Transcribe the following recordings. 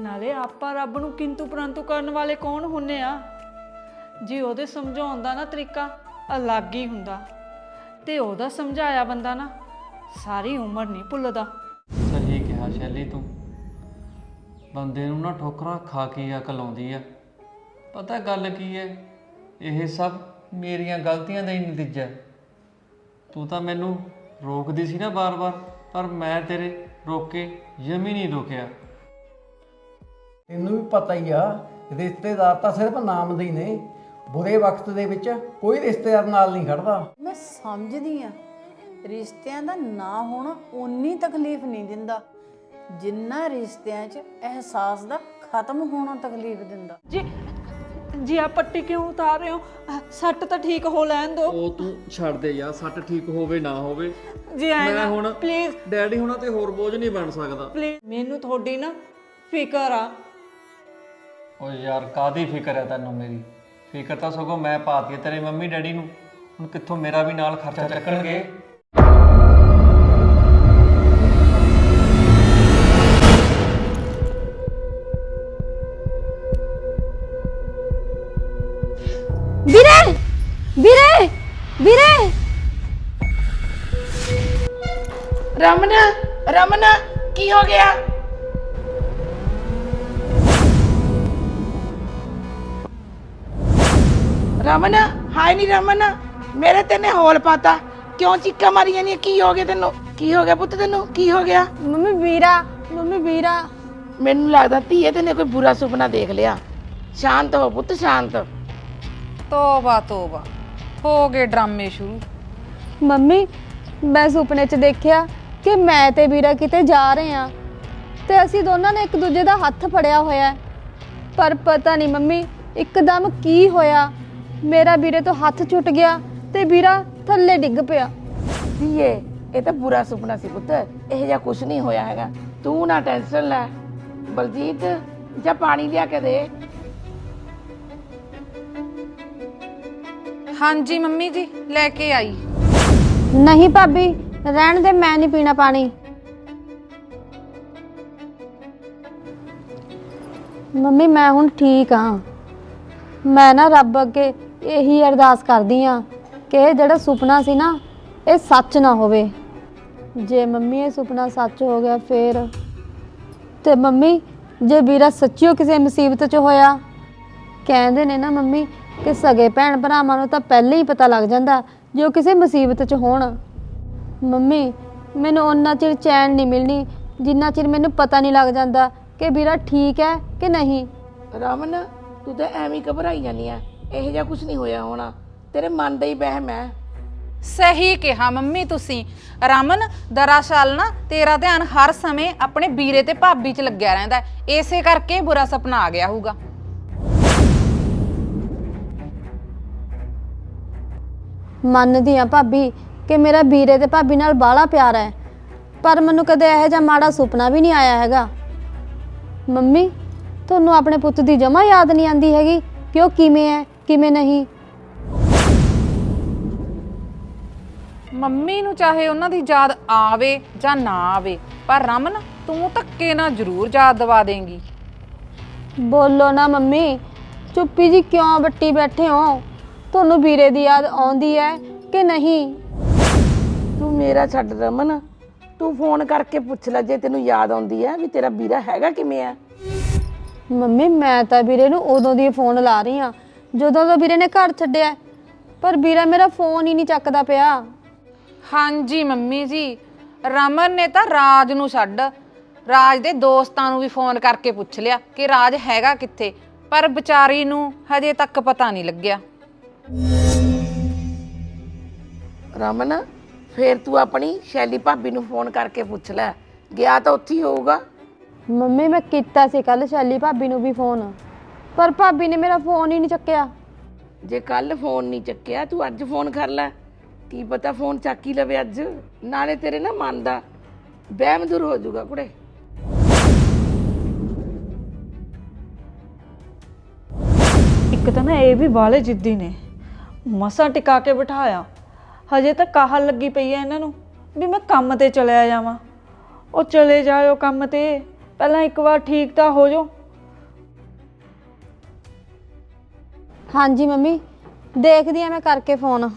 ਨਾਲੇ ਆਪਾਂ ਰੱਬ ਨੂੰ ਕਿੰਤੂ ਪਰੰਤੂ ਕਰਨ ਵਾਲੇ ਕੌਣ ਹੁੰਨੇ ਆ? ਜੀ ਉਹਦੇ ਸਮਝਾਉਣ ਦਾ ਨਾ ਤਰੀਕਾ ਅਲੱਗ ਹੀ ਹੁੰਦਾ ਤੇ ਉਹਦਾ ਸਮਝਾਇਆ ਬੰਦਾ ਨਾ ਸਾਰੀ ਉਮਰ ਨਹੀਂ ਭੁੱਲਦਾ। ਸਹੀ ਕਿਹਾ ਸ਼ੈਲੀ ਤੂੰ। ਬੰਦੇ ਨੂੰ ਨਾ ਠੋਕਰਾਂ ਖਾ ਕੇ ਅਕਲ ਆਉਂਦੀ ਆ। ਪਤਾ ਗੱਲ ਕੀ ਹੈ ਇਹ ਸਭ ਮੇਰੀਆਂ ਗਲਤੀਆਂ ਦਾ ਹੀ ਨਤੀਜਾ ਹੈ ਤੂੰ ਤਾਂ ਮੈਨੂੰ ਰੋਕਦੀ ਸੀ ਨਾ ਬਾਰ-ਬਾਰ, ਪਰ ਮੈਂ ਤੇਰੇ ਰੋਕ ਕੇ ਯਮੀ ਨਹੀਂ ਰੋਕਿਆ। ਤੈਨੂੰ ਵੀ ਪਤਾ ਹੀ ਆ ਰਿਸ਼ਤੇਦਾਰ ਤਾਂ ਸਿਰਫ ਨਾਮ ਦੇ ਹੀ ਨੇ। ਬੁਰੇ ਵਕਤ ਦੇ ਵਿੱਚ ਕੋਈ ਰਿਸ਼ਤੇਦਾਰ ਨਾਲ ਨਹੀਂ ਖੜਦਾ। ਮੈਂ ਸਮਝਦੀ ਆ। ਰਿਸ਼ਤਿਆਂ ਦਾ ਨਾ ਹੋਣਾ ਓਨੀ ਤਕਲੀਫ ਨਹੀਂ ਦਿੰਦਾ। ਜਿੰਨਾ ਰਿਸ਼ਤਿਆਂ 'ਚ ਅਹਿਸਾਸ ਦਾ ਖਤਮ ਹੋਣਾ ਤਕਲੀਫ ਦਿੰਦਾ। ਜੀ ਜੀ ਆ ਪੱਟੀ ਕਿਉਂ ਉਤਾਰ ਰਹੇ ਹੋ? ਸੱਟ ਤਾਂ ਠੀਕ ਹੋ ਲੈਣ ਦਿਓ। ਉਹ ਤੂੰ ਛੱਡ ਦੇ ਯਾਰ ਸੱਟ ਠੀਕ ਹੋਵੇ ਨਾ ਹੋਵੇ। ਜੀ ਐ ਮੈਂ ਹੁਣ ਪਲੀਜ਼ ਡੈਡੀ ਹੋਣਾ ਤੇ ਹੋਰ ਬੋਝ ਨਹੀਂ ਬਣ ਸਕਦਾ। ਪਲੀਜ਼ ਮੈਨੂੰ ਤੁਹਾਡੀ ਨਾ ਫਿਕਰ ਆ। ਓ ਯਾਰ ਕਾਦੀ ਫਿਕਰ ਹੈ ਤੈਨੂੰ ਮੇਰੀ? ਫਿਕਰ ਤਾਂ ਸਗੋਂ ਮੈਂ ਪਾਤੀ ਹੈ ਤੇਰੇ ਮੰਮੀ ਡੈਡੀ ਨੂੰ। ਹੁਣ ਕਿੱਥੋਂ ਮੇਰਾ ਵੀ ਨਾਲ ਖਰਚਾ ਚੱਕਣਗੇ? ਵੀਰੇ! ਵੀਰੇ! ਵੀਰੇ! ਰਮਨ ਰਮਨ, ਕੀ ਹੋ ਗਿਆ? ਰਮਨ ਹਾਏ ਨਹੀਂ ਰਮਨ ਮੇਰੇ ਤੇ ਨੇ ਹੋਲ ਪਾਤਾ। ਕਿਉਂ ਚੀਕਾ ਮਾਰੀ ਜਾਂਦੀ ਹੈ? ਕੀ ਹੋ ਗਿਆ ਤੈਨੂੰ? ਕੀ ਹੋ ਗਿਆ ਪੁੱਤ ਤੈਨੂੰ? ਕੀ ਹੋ ਗਿਆ? ਮੰਮੀ ਵੀਰਾ ਮੰਮੀ ਵੀਰਾ। ਮੈਨੂੰ ਲੱਗਦਾ ਧੀਏ ਤੈਨੇ ਕੋਈ ਬੁਰਾ ਸੁਪਨਾ ਦੇਖ ਲਿਆ। ਸ਼ਾਂਤ ਹੋ ਪੁੱਤ ਸ਼ਾਂਤ। ਤੋਬਾ ਤੋਬਾ। ਹੋ ਗਏ ਡਰਾਮੇ ਸ਼ੁਰੂ। ਮੰਮੀ ਮੈਂ ਸੁਪਨੇ 'ਚ ਦੇਖਿਆ ਕਿ ਮੈਂ ਤੇ ਵੀਰਾ ਕਿਤੇ ਜਾ ਰਹੇ ਆ ਤੇ ਅਸੀਂ ਦੋਨਾਂ ਨੇ ਇੱਕ ਦੂਜੇ ਦਾ ਹੱਥ ਫੜਿਆ ਹੋਇਆ ਹੈ। ਪਰ ਪਤਾ ਨਹੀਂ ਮੰਮੀ ਇੱਕਦਮ ਕੀ ਹੋਇਆ? ਮੇਰਾ ਵੀਰੇ ਤੋਂ ਹੱਥ ਛੁੱਟ ਗਿਆ ਤੇ ਵੀਰਾ ਥੱਲੇ ਡਿੱਗ ਪਿਆ। ਧੀਏ ਇਹ ਤਾਂ ਬੁਰਾ ਸੁਪਨਾ ਸੀ ਪੁੱਤ। ਇਹ ਜਿਹਾ ਕੁਝ ਨਹੀਂ ਹੋਇਆ ਹੈਗਾ। ਤੂੰ ਨਾ ਟੈਨਸ਼ਨ ਲੈ। ਬਲਜੀਤ ਜਾਂ ਪਾਣੀ ਲਿਆ ਕੇ ਦੇ। ਹਾਂਜੀ ਮੰਮੀ ਜੀ ਲੈ ਕੇ ਆਈ। ਨਹੀਂ ਭਾਬੀ ਰਹਿਣ ਦੇ ਮੈਂ ਨਹੀਂ ਪੀਣਾ ਪਾਣੀ। ਮੰਮੀ ਮੈਂ ਹੁਣ ਠੀਕ ਹਾਂ। ਮੈਂ ਨਾ ਰੱਬ ਅੱਗੇ ਇਹੀ ਅਰਦਾਸ ਕਰਦੀ ਆ ਕਿ ਇਹ ਜਿਹੜਾ ਸੁਪਨਾ ਸੀ ਨਾ, ਇਹ ਸੱਚ ਨਾ ਹੋਵੇ। ਜੇ ਮੰਮੀ ਇਹ ਸੁਪਨਾ ਸੱਚ ਹੋ ਗਿਆ ਫੇਰ, ਤੇ ਮੰਮੀ, ਜੇ ਵੀਰਾ ਸੱਚੀਓ ਕਿਸੇ ਮੁਸੀਬਤ 'ਚ ਹੋਇਆ, ਕਹਿੰਦੇ ਨੇ ਨਾ ਮੰਮੀ ਕਿ ਸਗੇ ਭੈਣ ਭਰਾਵਾਂ ਨੂੰ ਤਾਂ ਪਹਿਲਾਂ ਹੀ ਪਤਾ ਲੱਗ ਜਾਂਦਾ ਜੇ ਉਹ ਕਿਸੇ ਮੁਸੀਬਤ 'ਚ ਹੋਣ। ਮੰਮੀ, ਮੈਨੂੰ ਉਹਨਾਂ ਚਿਰ ਚੈਨ ਨਹੀਂ ਮਿਲਣੀ, ਜਿੰਨਾ ਚਿਰ ਮੈਨੂੰ ਪਤਾ ਨਹੀਂ ਲੱਗ ਜਾਂਦਾ ਕਿ ਵੀਰਾ ਠੀਕ ਹੈ ਕਿ ਨਹੀਂ। ਰਮਨ, ਤੂੰ ਤਾਂ ਐਵੇਂ ਹੀ ਘਬਰਾਈ ਜਾਂਦੀ ਆ। ਇਹ ਜਿਹਾ ਕੁਝ ਨਹੀਂ ਹੋਇਆ ਹੋਣਾ। ਤੇਰੇ ਮਨ ਦਾ ਹੀ ਵਹਿਮ ਹੈ। ਸਹੀ ਕਿਹਾ ਮੰਮੀ ਤੁਸੀਂ। ਰਮਨ ਦਰਅਸਲ ਨਾ ਤੇਰਾ ਧਿਆਨ ਹਰ ਸਮੇਂ ਆਪਣੇ ਵੀਰੇ ਤੇ ਭਾਬੀ 'ਚ ਲੱਗਿਆ ਰਹਿੰਦਾ ਹੈ। ਇਸੇ ਕਰਕੇ ਬੁਰਾ ਸੁਪਨਾ ਆ ਗਿਆ ਹੋਊਗਾ। ਮੰਨਦੀ ਆ ਭਾਬੀ ਕਿ ਮੇਰਾ ਵੀਰੇ ਤੇ ਭਾਬੀ ਨਾਲ ਬਾਹਲਾ ਪਿਆਰ ਹੈ। ਪਰ ਮੈਨੂੰ ਕਦੇ ਇਹੋ ਜਿਹਾ ਮਾੜਾ ਸੁਪਨਾ ਵੀ ਨਹੀਂ ਆਇਆ ਹੈਗਾ। ਮੰਮੀ ਤੁਹਾਨੂੰ ਆਪਣੇ ਪੁੱਤ ਦੀ ਜਮਾ ਯਾਦ ਨਹੀਂ ਆਂਦੀ ਹੈਗੀ ਕਿ ਉਹ ਕਿਵੇਂ ਹੈ? ਕਿਵੇਂ ਨਹੀਂ? ਮੰਮੀ ਨੂੰ ਚਾਹੇ ਉਹਨਾਂ ਦੀ ਯਾਦ ਆਵੇ ਜਾਂ ਨਾ ਆਵੇ ਪਰ ਰਮਨ ਤੂੰ ਧੱਕੇ ਨਾਲ ਜ਼ਰੂਰ ਯਾਦ ਦਵਾ ਦੇਂਗੀ। ਬੋਲੋ ਨਾ ਮੰਮੀ ਚੁੱਪੀ ਜੀ ਕਿਉਂ ਬੱਟੀ ਬੈਠੇ ਹੋ? ਤੁਹਾਨੂੰ ਵੀਰੇ ਦੀ ਯਾਦ ਆਉਂਦੀ ਹੈ ਕਿ ਨਹੀਂ? ਤੂੰ ਮੇਰਾ ਛੱਡ ਰਮਨ ਤੂੰ ਫੋਨ ਕਰਕੇ ਪੁੱਛ ਲੈ ਜੇ ਤੈਨੂੰ ਯਾਦ ਆਉਂਦੀ ਹੈ ਵੀ ਤੇਰਾ ਵੀਰਾ ਹੈਗਾ ਕਿਵੇਂ ਆ। ਮੰਮੀ ਮੈਂ ਤਾਂ ਵੀਰੇ ਨੂੰ ਉਦੋਂ ਦੀ ਫੋਨ ਲਾ ਰਹੀ ਆ ਜਦੋਂ ਤੋਂ ਵੀਰੇ ਨੇ ਘਰ ਛੱਡਿਆ। ਪਰ ਵੀਰਾ ਮੇਰਾ ਫੋਨ ਹੀ ਨਹੀਂ ਚੱਕਦਾ ਪਿਆ। ਹਾਂਜੀ ਮੰਮੀ ਜੀ। ਰਮਨ ਨੇ ਤਾਂ ਰਾਜ ਨੂੰ ਛੱਡ। ਰਾਜ ਦੇ ਦੋਸਤਾਂ ਨੂੰ ਵੀ ਫੋਨ ਕਰਕੇ ਪੁੱਛ ਲਿਆ ਕਿ ਰਾਜ ਹੈਗਾ ਕਿੱਥੇ। ਪਰ ਵਿਚਾਰੀ ਨੂੰ ਹਜੇ ਤੱਕ ਪਤਾ ਨਹੀਂ ਲੱਗਿਆ। ਰਮਨ ਫੇਰ ਤੂੰ ਆਪਣੀ ਸ਼ੈਲੀ ਭਾਬੀ ਨੂੰ ਫੋਨ ਕਰਕੇ ਪੁੱਛ ਲੈ। ਗਿਆ ਤਾਂ ਉੱਥੇ ਹੀ ਹੋਊਗਾ। ਮੰਮੀ ਮੈਂ ਕੀਤਾ ਸੀ ਕੱਲ ਸ਼ੈਲੀ ਭਾਬੀ ਨੂੰ ਵੀ ਫੋਨ। ਪਰ ਭਾਬੀ ਨੇ ਮੇਰਾ ਫੋਨ ਹੀ ਨਹੀਂ ਚੱਕਿਆ। ਜੇ ਕੱਲ ਫੋਨ ਨਹੀਂ ਚੱਕਿਆ ਤੂੰ ਅੱਜ ਫੋਨ ਕਰ ਲੈ। ਕੀ ਪਤਾ ਫੋਨ ਚੱਕ ਹੀ ਲਵੇ ਅੱਜ। ਨਾਲੇ ਤੇਰੇ ਨਾ ਮਨ ਦਾ ਵਹਿਮ ਦੂਰ ਹੋ ਜਾਊਗਾ ਕੁੜੇ। ਇੱਕ ਤਾਂ ਨਾ ਇਹ ਵੀ ਬਾਲੇ ਜਿੱਦੀ ਨੇ। ਮਸਾਂ ਟਿਕਾ ਕੇ ਬਿਠਾਇਆ। ਹਜੇ ਤਾਂ ਕਾਹਲ ਲੱਗੀ ਪਈ ਐ ਇਹਨਾਂ ਨੂੰ ਵੀ ਮੈਂ ਕੰਮ ਤੇ ਚਲਿਆ ਜਾਵਾਂ। ਉਹ ਚਲੇ ਜਾਇਓ ਕੰਮ ਤੇ। ਪਹਿਲਾਂ ਇੱਕ ਵਾਰ ਠੀਕ ਤਾਂ ਹੋ ਜਾਓ। ਹਾਂਜੀ ਮੰਮੀ। ਦੇਖਦੀ ਆ ਮੈਂ ਕਰਕੇ ਫੋਨ।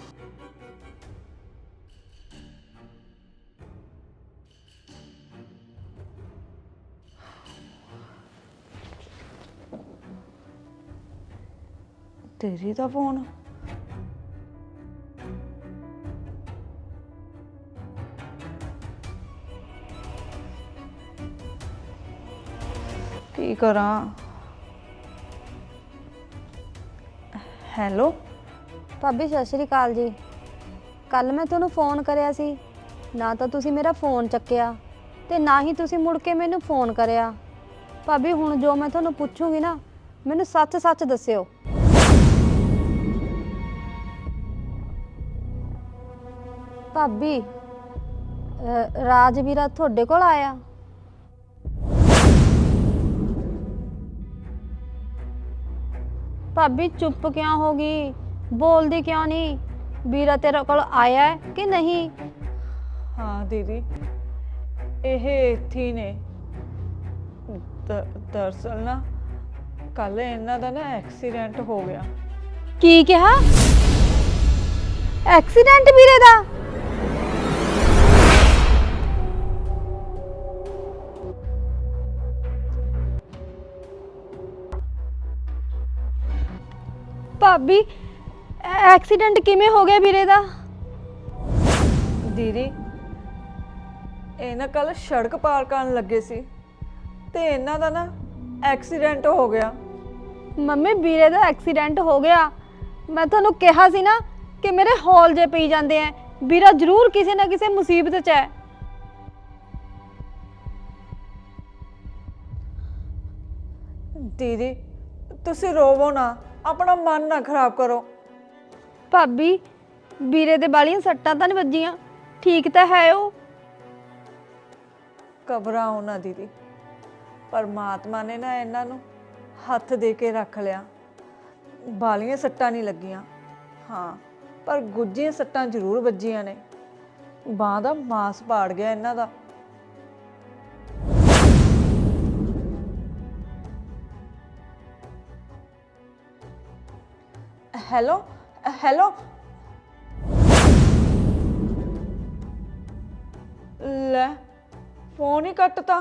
ਤੇਰੀ ਦਾ ਫੋਨ। ਕੀ ਕਰਾਂ? ਹੈਲੋ। ਭਾਬੀ ਸਤਿ ਸ਼੍ਰੀ ਅਕਾਲ ਜੀ। ਕੱਲ ਮੈਂ ਤੁਹਾਨੂੰ ਫੋਨ ਕਰਿਆ ਸੀ। ਨਾ ਤਾਂ ਤੁਸੀਂ ਮੇਰਾ ਫੋਨ ਚੱਕਿਆ ਤੇ ਨਾ ਹੀ ਤੁਸੀਂ ਮੁੜ ਕੇ ਮੈਨੂੰ ਫੋਨ ਕਰਿਆ। ਭਾਬੀ ਹੁਣ ਜੋ ਮੈਂ ਤੁਹਾਨੂੰ ਪੁੱਛੂੰਗੀ ਨਾ ਮੈਨੂੰ ਸੱਚ-ਸੱਚ ਦੱਸਿਓ। ਭਾਬੀ ਅਹ, ਰਾਜਵੀਰਾ ਤੁਹਾਡੇ ਕੋਲ ਆਇਆ। ਭਾਬੀ ਚੁੱਪ ਕਿਉਂ ਹੋ ਗਈ? ਬੋਲਦੀ ਕਿਉਂ ਨਹੀਂ? ਵੀਰਾ ਤੇਰੇ ਕੋਲ ਆਇਆ ਹੈ ਕਿ ਨਹੀਂ? ਹਾਂ ਦੀਦੀ। ਇਹ ਇੱਥੇ ਹੀ ਨੇ। ਦ- ਦਰਅਸਲ ਨਾ ਕੱਲ ਇਹਨਾਂ ਦਾ ਨਾ ਐਕਸੀਡੈਂਟ ਹੋ ਗਿਆ। ਕੀ ਕਿਹਾ? ਐਕਸੀਡੈਂਟ ਵੀਰੇ ਦਾ? ਭਾਬੀ ਐਕਸੀਡੈਂਟ ਕਿਵੇਂ ਹੋ ਗਿਆ ਵੀਰੇ ਦਾ? ਦੀਦੀ ਇਹ ਨਾ ਕੱਲ ਸੜਕ ਪਾਰ ਕਰਨ ਲੱਗੇ ਸੀ ਤੇ ਇਹਨਾਂ ਦਾ ਨਾ ਐਕਸੀਡੈਂਟ ਹੋ ਗਿਆ। ਮੰਮੀ ਵੀਰੇ ਦਾ ਐਕਸੀਡੈਂਟ ਹੋ ਗਿਆ। ਮੈਂ ਤੁਹਾਨੂੰ ਕਿਹਾ ਸੀ ਨਾ ਕਿ ਮੇਰੇ ਹੌਲ ਜੇ ਪਈ ਜਾਂਦੇ ਆ ਵੀਰਾ ਜ਼ਰੂਰ ਕਿਸੇ ਨਾ ਕਿਸੇ ਮੁਸੀਬਤ 'ਚ ਹੈ ਦੀਦੀ ਤੁਸੀਂ ਰੋਵੋ ਨਾ। ਆਪਣਾ ਮਨ ਨਾ ਖਰਾਬ ਕਰੋ। ਭਾਬੀ ਵੀਰੇ ਦੇ ਬਾਲੀਆਂ ਸੱਟਾਂ ਤਾਂ ਨਹੀਂ ਵੱਜੀਆਂ। ਠੀਕ ਤਾਂ ਹੈ ਉਹ। ਘਬਰਾਓ ਨਾ ਦੀਦੀ। ਪਰਮਾਤਮਾ ਨੇ ਨਾ ਇਹਨਾਂ ਨੂੰ ਹੱਥ ਦੇ ਕੇ ਰੱਖ ਲਿਆ। ਬਾਲੀਆਂ ਸੱਟਾਂ ਨਹੀਂ ਲੱਗੀਆਂ। ਹਾਂ ਪਰ ਗੁੱਜੀਆਂ ਸੱਟਾਂ ਜ਼ਰੂਰ ਵੱਜੀਆਂ ਨੇ। ਬਾਹ ਦਾ ਮਾਸ ਪਾੜ ਗਿਆ ਇਹਨਾਂ ਦਾ। Hello hello. ਲੈ ਫੋਨ ਹੀ ਕੱਟਤਾ।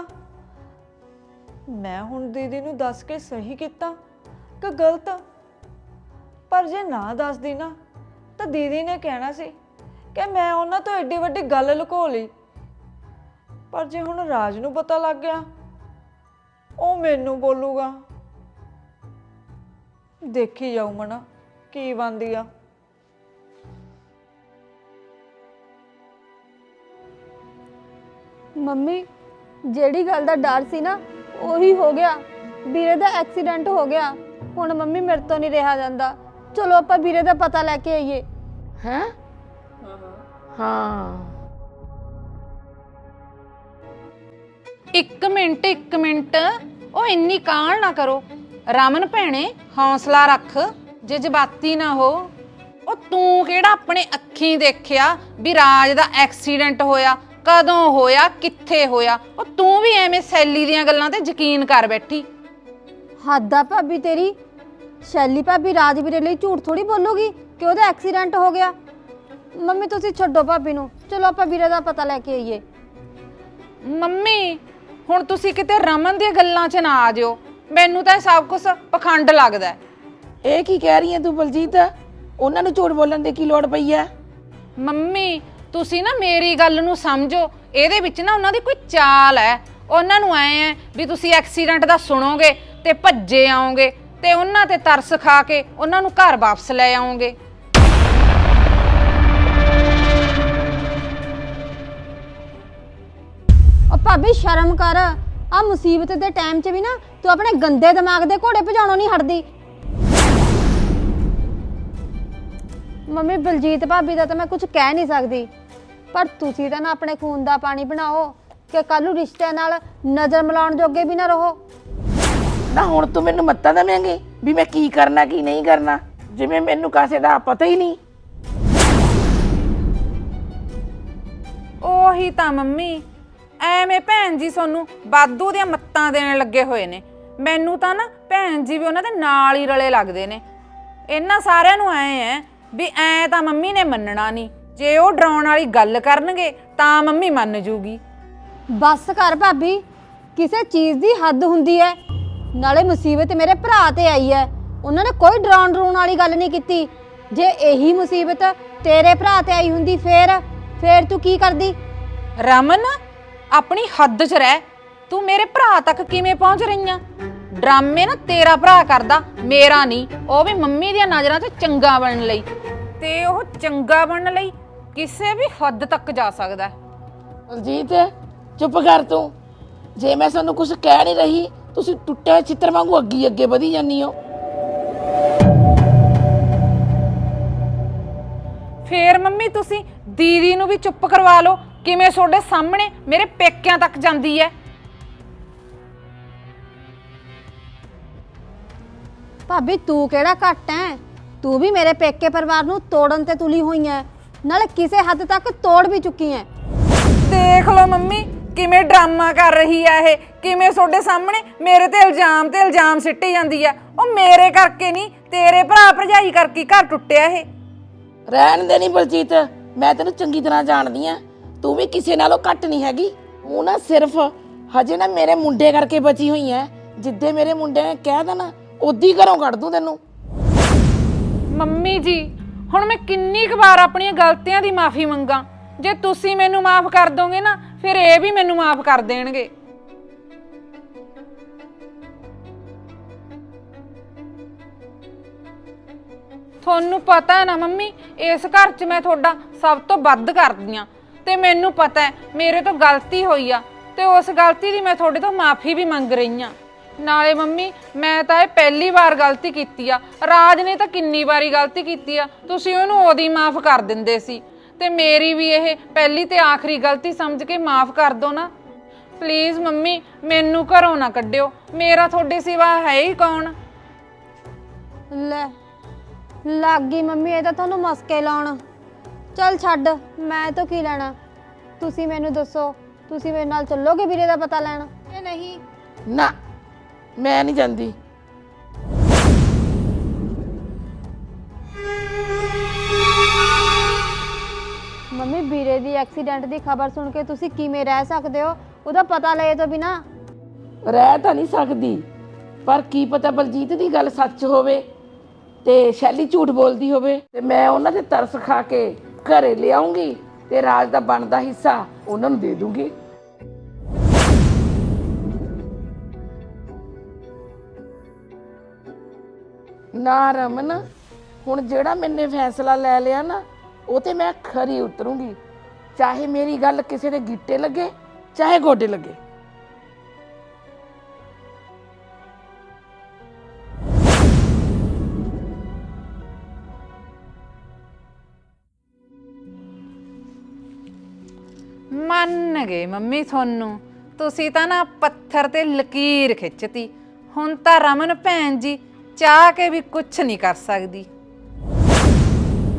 ਮੈਂ ਹੁਣ ਦੀਦੀ ਨੂੰ ਦੱਸ ਕੇ ਸਹੀ ਕੀਤਾ, ਕਿ ਗਲਤ? ਪਰ ਜੇ ਨਾ ਦੱਸਦੀ ਨਾ, ਤਾਂ ਦੀਦੀ ਨੇ ਕਹਿਣਾ ਸੀ ਕਿ ਮੈਂ ਉਹਨਾਂ ਤੋਂ ਐਡੀ ਵੱਡੀ ਗੱਲ ਲੁਕੋ ਲਈ। ਪਰ ਜੇ ਹੁਣ ਰਾਜ ਨੂੰ ਪਤਾ ਲੱਗ ਗਿਆ, ਉਹ ਮੈਨੂੰ ਬੋਲੂਗਾ। ਦੇਖੀ ਜਾਊ ਮਨਾ। ਕੀ ਬੰਦੀ ਆ? ਮੰਮੀ ਜਿਹੜੀ ਗੱਲ ਦਾ ਡਰ ਸੀ ਨਾ ਉਹੀ ਹੋ ਗਿਆ। ਵੀਰੇ ਦਾ ਐਕਸੀਡੈਂਟ ਹੋ ਗਿਆ। ਹੁਣ ਮੰਮੀ ਮੇਰੇ ਤੋਂ ਨਹੀਂ ਰਿਹਾ ਜਾਂਦਾ। ਚਲੋ ਆਪਾਂ ਵੀਰੇ ਦਾ ਪਤਾ ਲੈ ਕੇ ਆਈਏ। ਹੈ? ਹਾਂ। ਇੱਕ ਮਿੰਟ ਇੱਕ ਮਿੰਟ। ਉਹ ਇੰਨੀ ਕਾਹਲ ਨਾ ਕਰੋ। ਰਮਨ ਭੈਣੇ ਹੌਸਲਾ ਰੱਖ। ਜਜ਼ਬਾਤੀ ਨਾ ਹੋ ਉਹ ਤੂੰ ਕਿਹੜਾ ਆਪਣੇ ਅੱਖੀਂ ਦੇਖਿਆ ਵੀ ਰਾਜ ਦਾ ਐਕਸੀਡੈਂਟ ਹੋਇਆ ਕਦੋਂ ਹੋਇਆ ਕਿੱਥੇ ਹੋਇਆ? ਉਹ ਤੂੰ ਵੀ ਐਵੇਂ ਸੈਲੀ ਦੀਆਂ ਗੱਲਾਂ ਤੇ ਯਕੀਨ ਕਰ ਬੈਠੀ। ਹੱਦ ਆ ਭਾਬੀ ਤੇਰੀ। ਸ਼ੈਲੀ ਭਾਬੀ ਰਾਜਵੀਰੇ ਲਈ ਝੂਠ ਥੋੜੀ ਬੋਲੂਗੀ ਕਿ ਉਹਦਾ ਐਕਸੀਡੈਂਟ ਹੋ ਗਿਆ। ਮੰਮੀ ਤੁਸੀਂ ਛੱਡੋ ਭਾਬੀ ਨੂੰ। ਚਲੋ ਆਪਾਂ ਵੀਰੇ ਦਾ ਪਤਾ ਲੈ ਕੇ ਆਈਏ। ਮੰਮੀ ਹੁਣ ਤੁਸੀਂ ਕਿਤੇ ਰਮਨ ਦੀਆਂ ਗੱਲਾਂ 'ਚ ਨਾ ਆ ਜਿਓ। ਮੈਨੂੰ ਤਾਂ ਇਹ ਸਭ ਕੁਝ ਪਖੰਡ ਲੱਗਦਾ ਹੈ। ਇਹ ਕੀ ਕਹਿ ਰਹੀ ਹੈ ਤੂੰ ਬਲਜੀਤ? ਉਹਨਾਂ ਨੂੰ ਝੂਠ ਬੋਲਣ ਦੀ ਕੀ ਲੋੜ ਪਈ ਹੈ? ਮੰਮੀ ਤੁਸੀਂ ਨਾ ਮੇਰੀ ਗੱਲ ਨੂੰ ਸਮਝੋ। ਇਹਦੇ ਵਿੱਚ ਨਾ ਉਹਨਾਂ ਦੀ ਕੋਈ ਚਾਲ ਹੈ। ਉਹਨਾਂ ਨੂੰ ਐ ਹੈ ਵੀ ਤੁਸੀਂ ਐਕਸੀਡੈਂਟ ਦਾ ਸੁਣੋਗੇ ਤੇ ਭੱਜੇ ਆਓਗੇ ਤੇ ਉਹਨਾਂ ਤੇ ਤਰਸ ਖਾ ਕੇ ਉਹਨਾਂ ਨੂੰ ਘਰ ਵਾਪਸ ਲੈ ਆਓਗੇ। ਉਹ ਭਾਬੀ ਸ਼ਰਮ ਕਰ। ਆ ਮੁਸੀਬਤ ਦੇ ਟਾਈਮ 'ਚ ਵੀ ਨਾ ਤੂੰ ਆਪਣੇ ਗੰਦੇ ਦਿਮਾਗ ਦੇ ਘੋੜੇ ਭਜਾਉਣੋਂ ਨਹੀਂ ਹਟਦੀ। ਮੰਮੀ ਬਲਜੀਤ ਭਾਬੀ ਦਾ ਤਾਂ ਮੈਂ ਕੁਝ ਕਹਿ ਨਹੀਂ ਸਕਦੀ। ਪਰ ਤੁਸੀਂ ਤਾਂ ਨਾ ਆਪਣੇ ਖੂਨ ਦਾ ਪਾਣੀ ਬਣਾਓ ਕਿ ਕੱਲ ਨੂੰ ਰਿਸ਼ਤੇ ਨਾਲ ਨਜ਼ਰ ਮਿਲਾਉਣ ਜੋਗੇ ਵੀ ਨਾ ਰਹੋ। ਨਾ ਹੁਣ ਤੂੰ ਮੈਨੂੰ ਮੱਤਾ ਦੇਵੇਂਗੀ ਵੀ ਮੈਂ ਕੀ ਕਰਨਾ ਕੀ ਨਹੀਂ ਕਰਨਾ ਜਿਵੇਂ ਮੈਨੂੰ ਕਾਸੇ ਦਾ ਪਤਾ ਹੀ ਨਹੀਂ। ਉਹੀ ਤਾਂ ਮੰਮੀ ਐਵੇਂ ਭੈਣ ਜੀ ਤੁਹਾਨੂੰ ਬਾਦੂ ਦੀਆਂ ਮੱਤਾਂ ਦੇਣ ਲੱਗੇ ਹੋਏ ਨੇ। ਮੈਨੂੰ ਤਾਂ ਨਾ ਭੈਣ ਜੀ ਵੀ ਉਹਨਾਂ ਦੇ ਨਾਲ ਹੀ ਰਲੇ ਲੱਗਦੇ ਨੇ। ਇਹਨਾਂ ਸਾਰਿਆਂ ਨੂੰ ਐ ਐ ਵੀ ਐ ਤਾਂ ਮੰਮੀ ਨੇ ਮੰਨਣਾ ਨਹੀਂ। ਜੇ ਉਹ ਡਰਾਉਣ ਵਾਲੀ ਗੱਲ ਕਰਨਗੇ ਤਾਂ ਮੰਮੀ ਮੰਨ ਜੂਗੀ। ਬਸ ਕਰ ਭਾਬੀ ਕਿਸੇ ਚੀਜ਼ ਦੀ ਹੱਦ ਹੁੰਦੀ ਹੈ ਨਾਲੇ ਮੁਸੀਬਤ ਮੇਰੇ ਭਰਾ ਤੇ ਆਈ ਹੈ ਉਹਨਾਂ ਨੇ ਕੋਈ ਡਰਾਉਣ ਡਰਾਉਣ ਵਾਲੀ ਗੱਲ ਨਹੀਂ ਕੀਤੀ। ਜੇ ਇਹੀ ਮੁਸੀਬਤ ਤੇਰੇ ਭਰਾ ਤੇ ਆਈ ਹੁੰਦੀ ਫੇਰ ਫੇਰ ਤੂੰ ਕੀ ਕਰਦੀ? ਰਮਨ ਆਪਣੀ ਹੱਦ 'ਚ ਰਹਿ। ਤੂੰ ਮੇਰੇ ਭਰਾ ਤੱਕ ਕਿਵੇਂ ਪਹੁੰਚ ਰਹੀਆਂ? ਡਰਾਮੇ ਨਾ ਤੇਰਾ ਭਰਾ ਕਰਦਾ ਮੇਰਾ ਨਹੀਂ। ਉਹ ਵੀ ਮੰਮੀ ਦੀਆਂ ਨਜ਼ਰਾਂ 'ਚ ਚੰਗਾ ਬਣਨ ਲਈ। ਤੇ ਉਹ ਚੰਗਾ ਬਣਨ ਲਈ ਕਿਸੇ ਵੀ ਹੱਦ ਤੱਕ ਜਾ ਸਕਦਾ। ਹੈ। ਬਲਜੀਤ ਚੁੱਪ ਕਰ ਤੂੰ। ਜੇ ਮੈਂ ਤੁਹਾਨੂੰ ਕੁਝ ਕਹਿ ਨਹੀਂ ਰਹੀ ਤੁਸੀਂ ਟੁੱਟੇ ਹੋਏ ਚਿੱਤਰ ਵਾਂਗੂ ਅੱਗੀ ਅੱਗੇ ਵਧੀ ਜਾਂਦੀ ਹੋ। ਫੇਰ ਮੰਮੀ ਤੁਸੀਂ ਦੀਦੀ ਨੂੰ ਵੀ ਚੁੱਪ ਕਰਵਾ ਲਓ। ਕਿਵੇਂ ਤੁਹਾਡੇ ਸਾਹਮਣੇ ਮੇਰੇ ਪੇਕਿਆਂ ਤੱਕ ਜਾਂਦੀ ਹੈ? ਭਾਬੀ ਤੂੰ ਕਿਹੜਾ ਘੱਟ ਐ? ਤੂੰ ਵੀ ਮੇਰੇ ਪੇਕੇ ਪਰਿਵਾਰ ਨੂੰ ਤੋੜਨ ਤੇ ਤੁਲੀ ਹੋਈ ਐ। ਨਾਲੇ ਕਿਸੇ ਹੱਦ ਤੱਕ ਤੋੜ ਵੀ ਚੁੱਕੀ ਐ। ਦੇਖ ਲਓ ਮੰਮੀ ਕਿਵੇਂ ਡਰਾਮਾ ਕਰ ਰਹੀ ਆ ਇਹ। ਕਿਵੇਂ ਤੁਹਾਡੇ ਸਾਹਮਣੇ ਮੇਰੇ ਤੇ ਇਲਜ਼ਾਮ ਤੇ ਇਲਜ਼ਾਮ ਸਿੱਟੀ ਜਾਂਦੀ ਆ ਉਹ ਮੇਰੇ ਕਰਕੇ ਨਹੀਂ ਤੇਰੇ ਭਰਾ ਭਰਜਾਈ ਕਰਕੇ ਹੀ ਘਰ ਟੁੱਟਿਆ ਇਹ। ਰਹਿਣ ਦੇ ਨਹੀਂ ਬਲਜੀਤ ਮੈਂ ਤੈਨੂੰ ਚੰਗੀ ਤਰ੍ਹਾਂ ਜਾਣਦੀ ਆ। ਤੂੰ ਵੀ ਕਿਸੇ ਨਾਲੋਂ ਘੱਟ ਨਹੀਂ ਹੈਗੀ। ਉਹ ਨਾ ਸਿਰਫ ਹਜੇ ਨਾ ਮੇਰੇ ਮੁੰਡੇ ਕਰਕੇ ਬਚੀ ਹੋਈ ਐ। ਜਿੱਦੇ ਮੇਰੇ ਮੁੰਡੇ ਨੇ ਕਹਿ ਦੇਣਾ ਉਦੀ ਘਰੋਂ ਕੱਢ ਦੂੰ ਤੈਨੂੰ। ਮੰਮੀ ਜੀ, ਹੁਣ ਮੈਂ ਕਿੰਨੀ ਕੁ ਵਾਰ ਆਪਣੀਆਂ ਗਲਤੀਆਂ ਦੀ ਮਾਫੀ ਮੰਗਾ। ਜੇ ਤੁਸੀਂ ਮੈਨੂੰ ਮਾਫ ਕਰ ਦੋਗੇ ਨਾ, ਫਿਰ ਇਹ ਵੀ ਮੈਨੂੰ ਮਾਫ ਕਰ ਦੇਣਗੇ। ਤੁਹਾਨੂੰ ਪਤਾ ਹੈ ਨਾ ਮੰਮੀ, ਇਸ ਘਰ 'ਚ ਮੈਂ ਤੁਹਾਡਾ ਸਭ ਤੋਂ ਵੱਧ ਕਰਦੀ ਆ ਤੇ ਮੈਨੂੰ ਪਤਾ ਹੈ, ਮੇਰੇ ਤੋਂ ਗਲਤੀ ਹੋਈ ਆ। ਤੇ ਉਸ ਗਲਤੀ ਦੀ ਮੈਂ ਤੁਹਾਡੇ ਤੋਂ ਮਾਫੀ ਵੀ ਮੰਗ ਰਹੀ ਆ ਨਾਲੇ ਮੰਮੀ ਮੈਂ ਤਾਂ ਇਹ ਪਹਿਲੀ ਵਾਰ ਗਲਤੀ ਕੀਤੀ ਆ। ਰਾਜ ਨੇ ਤਾਂ ਕਿੰਨੀ ਵਾਰੀ ਗਲਤੀ ਕੀਤੀ ਆ। ਤੁਸੀਂ ਉਹਨੂੰ ਉਹਦੀ ਮਾਫ ਕਰ ਦਿੰਦੇ ਸੀ। ਤੇ ਮੇਰੀ ਵੀ ਇਹ ਪਹਿਲੀ ਤੇ ਆਖਰੀ ਗਲਤੀ ਸਮਝ ਕੇ ਮਾਫ ਕਰ ਦਿਓ ਨਾ। ਪਲੀਜ਼ ਮੰਮੀ ਮੈਨੂੰ ਘਰੋਂ ਨਾ ਕੱਢਿਓ। ਮੇਰਾ ਤੁਹਾਡੇ ਸਿਵਾ ਹੈ ਹੀ ਕੌਣ? ਲੈ ਲੱਗ ਗਈ ਮੰਮੀ ਇਹ ਤਾਂ ਤੁਹਾਨੂੰ ਮਸਕੇ ਲਾਉਣ। ਚੱਲ ਛੱਡ ਮੈਂ ਤਾਂ ਕੀ ਲੈਣਾ? ਤੁਸੀਂ ਮੈਨੂੰ ਦੱਸੋ ਤੁਸੀਂ ਮੇਰੇ ਨਾਲ ਚੱਲੋਗੇ ਵੀਰੇ ਦਾ ਪਤਾ ਲੈਣ? ਨਹੀਂ। ਨਾ ਮੈਂ ਨਹੀਂ ਜਾਂਦੀ। ਮੰਮੀ ਵੀਰੇ ਦੀ ਐਕਸੀਡੈਂਟ ਦੀ ਖਬਰ ਸੁਣ ਕੇ ਤੁਸੀਂ ਕਿਵੇਂ ਰਹਿ ਸਕਦੇ ਹੋ? ਉਹਦਾ ਪਤਾ ਲਏ ਤੋਂ ਬਿਨਾ। ਰਹਿ ਤਾਂ ਨਹੀਂ ਸਕਦੀ ਪਰ ਕੀ ਪਤਾ ਬਲਜੀਤ ਦੀ ਗੱਲ ਸੱਚ ਹੋਵੇ ਤੇ ਸ਼ੈਲੀ ਝੂਠ ਬੋਲਦੀ ਹੋਵੇ। ਤੇ ਮੈਂ ਉਹਨਾਂ ਤੇ ਤਰਸ ਖਾ ਕੇ ਘਰੇ ਲਿਆਉਂਗੀ ਤੇ ਰਾਜ ਦਾ ਬਣਦਾ ਹਿੱਸਾ ਉਹਨਾਂ ਨੂੰ ਦੇ ਦੂੰਗੀ। ਨਾ ਰਮਨ, ਹੁਣ ਜਿਹੜਾ ਮੈਨੇ ਫੈਸਲਾ ਲੈ ਲਿਆ ਨਾ, ਉਹ ਤੇ ਮੈਂ ਖਰੀ ਉਤਰੂੰਗੀ। ਚਾਹੇ ਮੇਰੀ ਗੱਲ ਕਿਸੇ ਦੇ ਗਿੱਟੇ ਲੱਗੇ, ਚਾਹੇ ਗੋਡੇ ਲੱਗੇ। ਮੰਨ ਗਏ ਮੰਮੀ ਤੁਹਾਨੂੰ। ਤੁਸੀਂ ਤਾਂ ਨਾ ਪੱਥਰ ਤੇ ਲਕੀਰ ਖਿੱਚਤੀ। ਹੁਣ ਤਾਂ ਰਮਨ ਭੈਣ ਜੀ ਚਾਹ ਕੇ ਵੀ ਕੁਝ ਨਹੀਂ ਕਰ ਸਕਦੀ।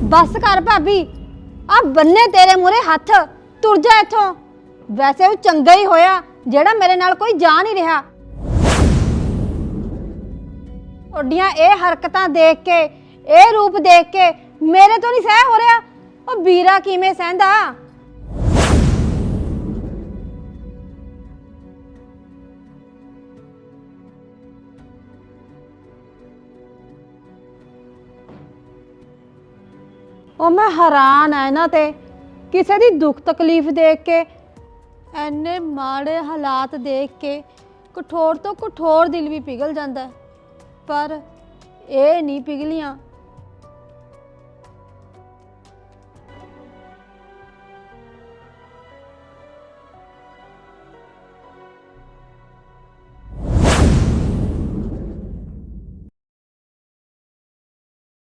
ਬਸ ਕਰ ਭਾਬੀ ਆ ਬੰਨੇ ਤੇਰੇ ਮੂਰੇ ਹੱਥ, ਤੁਰ ਜਾ ਇੱਥੋਂ। ਵੈਸੇ ਉਹ ਚੰਗਾ ਹੀ ਹੋਇਆ, ਜਿਹੜਾ ਮੇਰੇ ਨਾਲ ਕੋਈ ਜਾ ਨਹੀਂ ਰਿਹਾ। ਓਡੀਆਂ ਇਹ ਹਰਕਤਾਂ ਦੇਖ ਕੇ, ਇਹ ਰੂਪ ਦੇਖ ਕੇ ਮੇਰੇ ਤੋਂ ਨਹੀਂ ਸਹਿ ਹੋ ਰਿਹਾ। ਉਹ ਵੀਰਾ ਕਿਵੇਂ ਸਹਿੰਦਾ? ਉਹ ਮੈਂ ਹੈਰਾਨ ਆ ਇਹਨਾਂ ਤੇ ਕਿਸੇ ਦੀ ਦੁੱਖ ਤਕਲੀਫ ਦੇਖ ਕੇ ਐਨੇ ਮਾੜੇ ਹਾਲਾਤ ਦੇਖ ਕੇ ਕਠੋਰ ਤੋਂ ਕਠੋਰ ਦਿਲ ਵੀ ਪਿਘਲ ਜਾਂਦਾ ਹੈ। ਪਰ ਇਹ ਨਹੀਂ ਪਿਘਲੀਆਂ